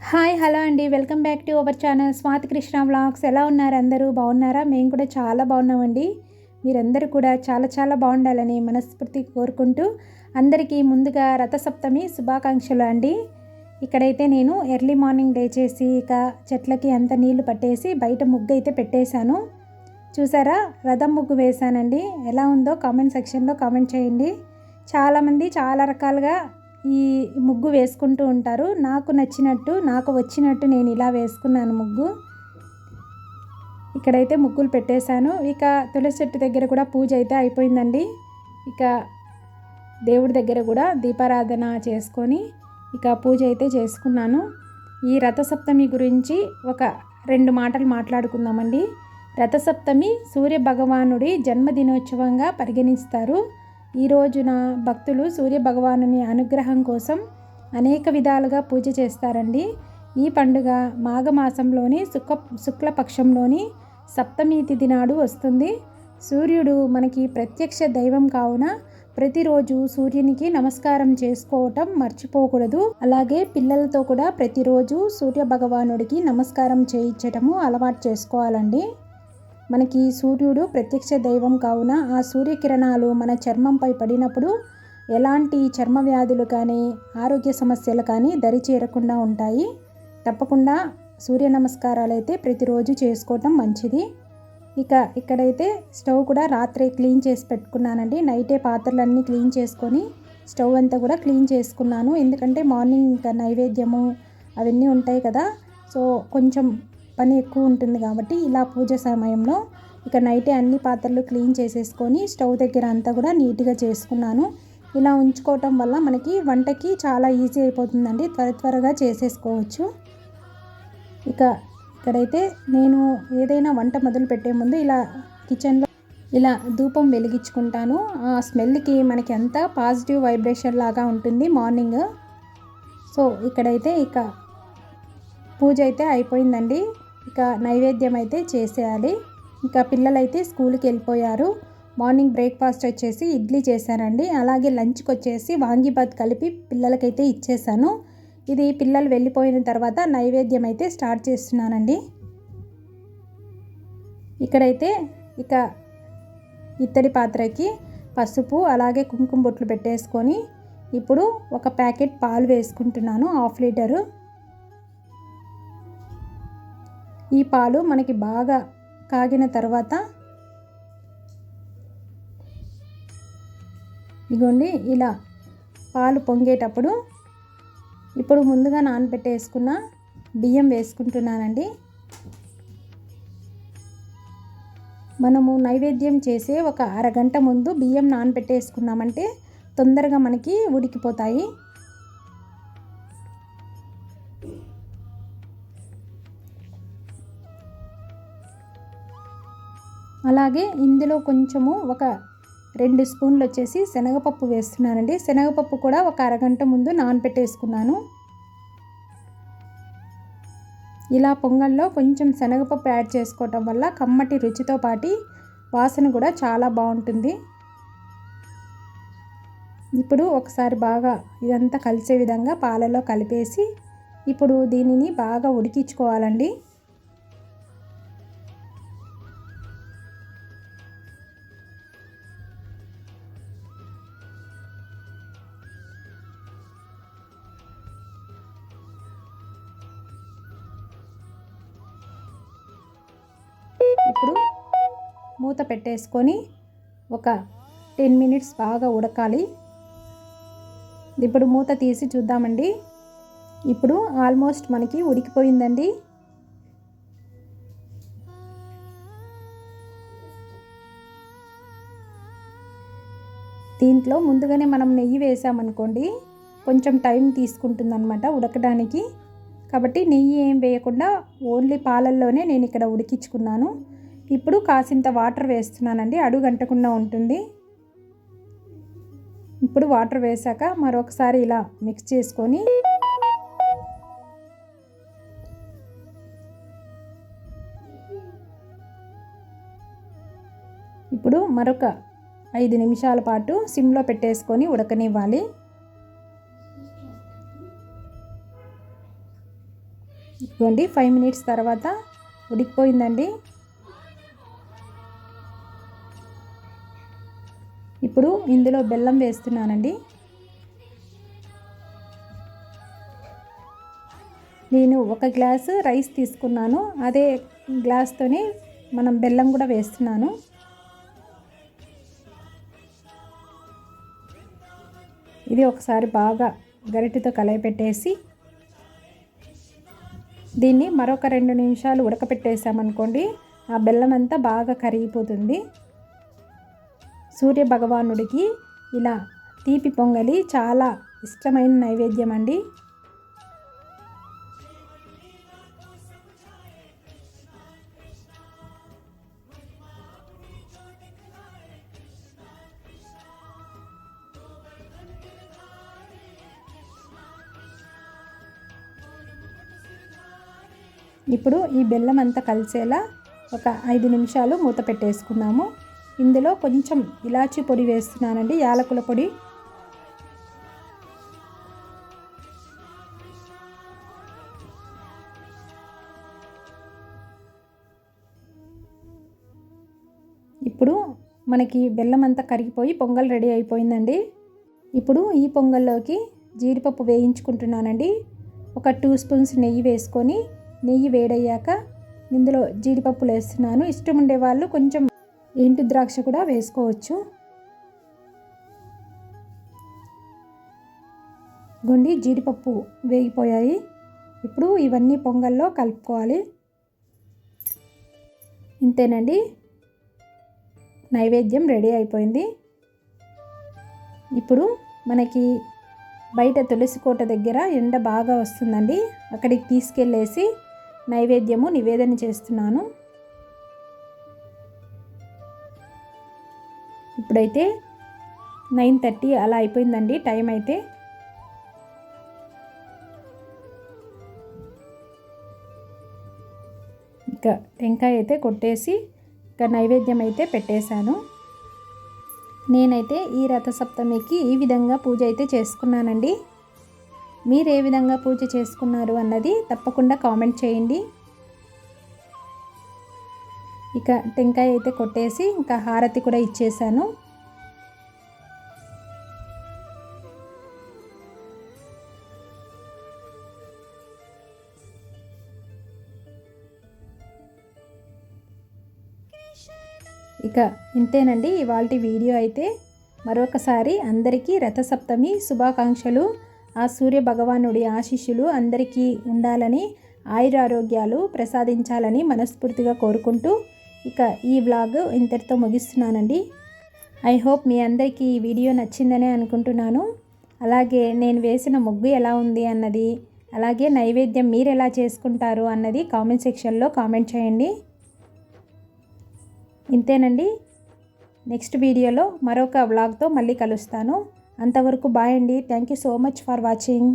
Hi hello అండి. Welcome back to our channel Swathi Krishna vlogs. ఎలా ఉన్నారు అందరూ? బాగున్నారా? మేము కూడా చాలా బాగున్నామండి. మీరందరూ కూడా చాలా చాలా బాగుండాలని మనస్ఫూర్తి కోరుకుంటూ అందరికీ ముందుగా రథసప్తమి శుభాకాంక్షలు అండి. ఇక్కడైతే నేను ఎర్లీ మార్నింగ్ లేచేసి ఇక చెట్లకి అంత నీళ్ళు పట్టేసి బయట ముగ్గు అయితే పెట్టేశాను. చూసారా? రథం ముగ్గు వేశానండి. ఎలా ఉందో కామెంట్ సెక్షన్లో కామెంట్ చేయండి. చాలామంది చాలా రకాలుగా ఈ ముగ్గు వేసుకుంటూ ఉంటారు. నాకు నచ్చినట్టు నాకు వచ్చినట్టు నేను ఇలా వేసుకున్నాను ముగ్గు. ఇక్కడైతే ముగ్గులు పెట్టేశాను. ఇక తులసి చెట్టు దగ్గర కూడా పూజ అయితే అయిపోయిందండి. ఇక దేవుడి దగ్గర కూడా దీపారాధన చేసుకొని ఇక పూజ అయితే చేసుకున్నాను. ఈ రథసప్తమి గురించి ఒక రెండు మాటలు మాట్లాడుకుందామండి. రథసప్తమి సూర్య భగవానుడి జన్మదినోత్సవంగా పరిగణిస్తారు. ఈ రోజున భక్తులు సూర్య భగవానుని అనుగ్రహం కోసం అనేక విధాలుగా పూజ చేస్తారండి. ఈ పండుగ మాఘమాసంలోని శుక్ల శుక్లపక్షంలోని సప్తమి తిథి నాడు వస్తుంది. సూర్యుడు మనకి ప్రత్యక్ష దైవం కావున ప్రతిరోజు సూర్యునికి నమస్కారం చేసుకోవటం మర్చిపోకూడదు. అలాగే పిల్లలతో కూడా ప్రతిరోజు సూర్య భగవానుడికి నమస్కారం చేయించటము అలవాటు చేసుకోవాలండి. మనకి సూర్యుడు ప్రత్యక్ష దైవం కావున ఆ సూర్యకిరణాలు మన చర్మంపై పడినప్పుడు ఎలాంటి చర్మ వ్యాధులు కానీ ఆరోగ్య సమస్యలు కానీ దరి చేరకుండా ఉంటాయి. తప్పకుండా సూర్య నమస్కారాలు అయితే ప్రతిరోజు చేసుకోవటం మంచిది. ఇక ఇక్కడైతే స్టవ్ కూడా రాత్రే క్లీన్ చేసి పెట్టుకున్నానండి. నైటే పాత్రలన్నీ క్లీన్ చేసుకొని స్టవ్ అంతా కూడా క్లీన్ చేసుకున్నాను. ఎందుకంటే మార్నింగ్ ఇంకా నైవేద్యము అవన్నీ ఉంటాయి కదా. సో కొంచెం పని ఎక్కువ ఉంటుంది కాబట్టి ఇలా పూజ సమయంలో ఇక నైటే అన్ని పాత్రలు క్లీన్ చేసేసుకొని స్టవ్ దగ్గర అంతా కూడా నీట్గా చేసుకున్నాను. ఇలా ఉంచుకోవటం వల్ల మనకి వంటకి చాలా ఈజీ అయిపోతుందండి. త్వర త్వరగా చేసేసుకోవచ్చు. ఇక ఇక్కడైతే నేను ఏదైనా వంట మొదలు పెట్టే ముందు ఇలా కిచెన్లో ఇలా ధూపం వెలిగించుకుంటాను. ఆ స్మెల్కి మనకి అంతా పాజిటివ్ వైబ్రేషన్ లాగా ఉంటుంది మార్నింగ్. సో ఇక్కడైతే ఇక పూజ అయితే అయిపోయిందండి. ఇక నైవేద్యం అయితే చేసేయాలి. ఇంకా పిల్లలైతే స్కూల్కి వెళ్ళిపోయారు. మార్నింగ్ బ్రేక్ఫాస్ట్ వచ్చేసి ఇడ్లీ చేశానండి అలాగే లంచ్కి వచ్చేసి వాంగిబాత్ కలిపి పిల్లలకైతే ఇచ్చేసాను. ఇది పిల్లలు వెళ్ళిపోయిన తర్వాత నైవేద్యం అయితే స్టార్ట్ చేస్తున్నానండి. ఇక్కడైతే ఇక ఇత్తడి పాత్రకి పసుపు అలాగే కుంకుమ బొట్లు పెట్టేసుకొని ఇప్పుడు ఒక ప్యాకెట్ పాలు వేసుకుంటున్నాను హాఫ్ లీటరు. ఈ పాలు మనకి బాగా కాగిన తర్వాత ఇగోండి ఇలా పాలు పొంగేటప్పుడు ఇప్పుడు ముందుగా నానబెట్టేసుకున్న బియ్యం వేసుకుంటున్నానండి. మనము నైవేద్యం చేసే ఒక అరగంట ముందు బియ్యం నానబెట్టేసుకున్నామంటే తొందరగా మనకి ఉడికిపోతాయి. అలాగే ఇందులో కొంచెము ఒక రెండు స్పూన్లు వచ్చేసి శనగపప్పు వేస్తున్నానండి. శనగపప్పు కూడా ఒక అరగంట ముందు నానబెట్టేసుకున్నాను. ఇలా పొంగల్లో కొంచెం శనగపప్పు యాడ్ చేసుకోవటం వల్ల కమ్మటి రుచితో పాటి వాసన కూడా చాలా బాగుంటుంది. ఇప్పుడు ఒకసారి బాగా ఇదంతా కలిసే విధంగా పాలలో కలిపేసి ఇప్పుడు దీనిని బాగా ఉడికించుకోవాలండి. ఇప్పుడు మూత పెట్టేసుకొని ఒక టెన్ మినిట్స్ బాగా ఉడకాలి. ఇప్పుడు మూత తీసి చూద్దామండి. ఇప్పుడు ఆల్మోస్ట్ మనకి ఉడికిపోయిందండి. దీంట్లో ముందుగానే మనం నెయ్యి వేసామనుకోండి కొంచెం టైం తీసుకుంటుందన్నమాట ఉడకడానికి. కాబట్టి నెయ్యి ఏం వేయకుండా ఓన్లీ పాలల్లోనే నేను ఇక్కడ ఉడికించుకున్నాను. ఇప్పుడు కాసింత వాటర్ వేస్తున్నానండి అడుగు అంటకుండా ఉంటుంది. ఇప్పుడు వాటర్ వేసాక మరొకసారి ఇలా మిక్స్ చేసుకొని ఇప్పుడు మరొక ఐదు నిమిషాల పాటు సిమ్లో పెట్టేసుకొని ఉడకనివ్వాలి. ఇదిగోండి ఫైవ్ మినిట్స్ తర్వాత ఉడికిపోయిందండి. ఇప్పుడు ఇందులో బెల్లం వేస్తున్నానండి. నేను ఒక గ్లాసు రైస్ తీసుకున్నాను. అదే గ్లాస్తోనే మనం బెల్లం కూడా వేస్తున్నాను. ఇది ఒకసారి బాగా గరిటెతో కలయపెట్టేసి దీన్ని మరొక రెండు నిమిషాలు ఉడకపెట్టేసామనుకోండి ఆ బెల్లం అంతా బాగా కరిగిపోతుంది. సూర్య భగవానుడికి ఇలా తీపి పొంగలి చాలా ఇష్టమైన నైవేద్యం అండి ఇప్పుడు ఈ బెల్లం అంతా కలిసేలా ఒక ఐదు నిమిషాలు మూత పెట్టేసుకుందాము. ఇందులో కొంచెం ఇలాచీ పొడి వేస్తున్నానండి యాలకుల పొడి. ఇప్పుడు మనకి బెల్లం అంతా కరిగిపోయి పొంగల్ రెడీ అయిపోయిందండి. ఇప్పుడు ఈ పొంగల్లోకి జీడిపప్పు వేయించుకుంటున్నానండి. ఒక టూ స్పూన్స్ నెయ్యి వేసుకొని నెయ్యి వేడయ్యాక ఇందులో జీడిపప్పులు వేస్తున్నాను. ఇష్టం ఉండే వాళ్ళు కొంచెం ఎండు ద్రాక్ష కూడా వేసుకోవచ్చు. గొండి జీడిపప్పు వేగిపోయాయి. ఇప్పుడు ఇవన్నీ పొంగల్లో కలుపుకోవాలి. ఇంతేనండి. నైవేద్యం రెడీ అయిపోయింది. ఇప్పుడు మనకి బయట తులసి కోట దగ్గర ఎండ బాగా వస్తుందండి. అక్కడికి తీసుకెళ్ళేసి నైవేద్యము నివేదన చేస్తున్నాను. ఇప్పుడైతే నైన్ థర్టీ అలా అయిపోయిందండి టైం అయితే. ఇంకా టెంకాయ అయితే కొట్టేసి ఇంకా నైవేద్యం అయితే పెట్టేశాను. నేనైతే ఈ రథసప్తమికి ఈ విధంగా పూజ అయితే చేసుకున్నానండి. మీరు ఏ విధంగా పూజ చేసుకున్నారు అన్నది తప్పకుండా కామెంట్ చేయండి. ఇక టెంకాయ అయితే కొట్టేసి ఇంకా హారతి కూడా ఇచ్చేసాను. ఇక ఇంతేనండి ఇవాళ వీడియో అయితే. మరొకసారి అందరికీ రథసప్తమి శుభాకాంక్షలు. ఆ సూర్య భగవానుడి ఆశీస్సులు అందరికీ ఉండాలని ఆయురారోగ్యాలు ప్రసాదించాలని మనస్ఫూర్తిగా కోరుకుంటూ ఇక ఈ వ్లాగ్ ఇంతటితో ముగిస్తున్నానండి. ఐ హోప్ మీ అందరికీ ఈ వీడియో నచ్చిందనే అనుకుంటున్నాను. అలాగే నేను వేసిన ముగ్గు ఎలా ఉంది అన్నది అలాగే నైవేద్యం మీరు ఎలా చేసుకుంటారు అన్నది కామెంట్ సెక్షన్లో కామెంట్ చేయండి. ఇంతేనండి. నెక్స్ట్ వీడియోలో మరొక వ్లాగ్తో మళ్ళీ కలుస్తాను. అంతవరకు బాయ్ అండి. Thank you so much for watching